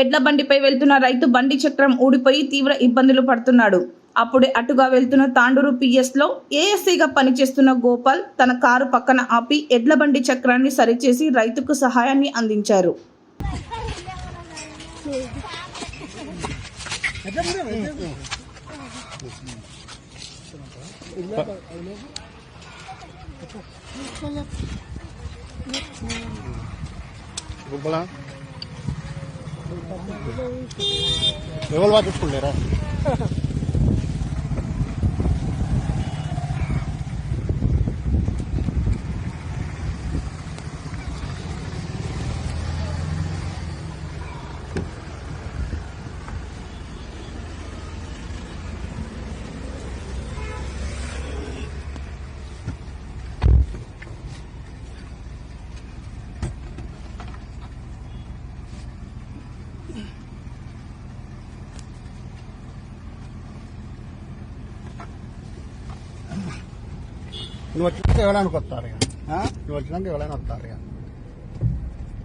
ఎడ్ల బండిపై వెళ్తున్న రైతు బండి చక్రం ఊడిపోయి తీవ్ర ఇబ్బందులు పడుతున్నాడు. అప్పుడే అటుగా వెళ్తున్న తాండూరు పిఎస్లో ఏఎస్సీగా పనిచేస్తున్న గోపాల్ తన కారు పక్కన ఆపి ఎడ్ల బండి చక్రాన్ని సరిచేసి రైతుకు సహాయాన్ని అందించారు. केवल बात ले रहा है। నువ్వు వచ్చినాక ఎవరైనా వస్తారు ఇక. నువ్వు వచ్చినాక ఎవరైనా వస్తారు ఇక.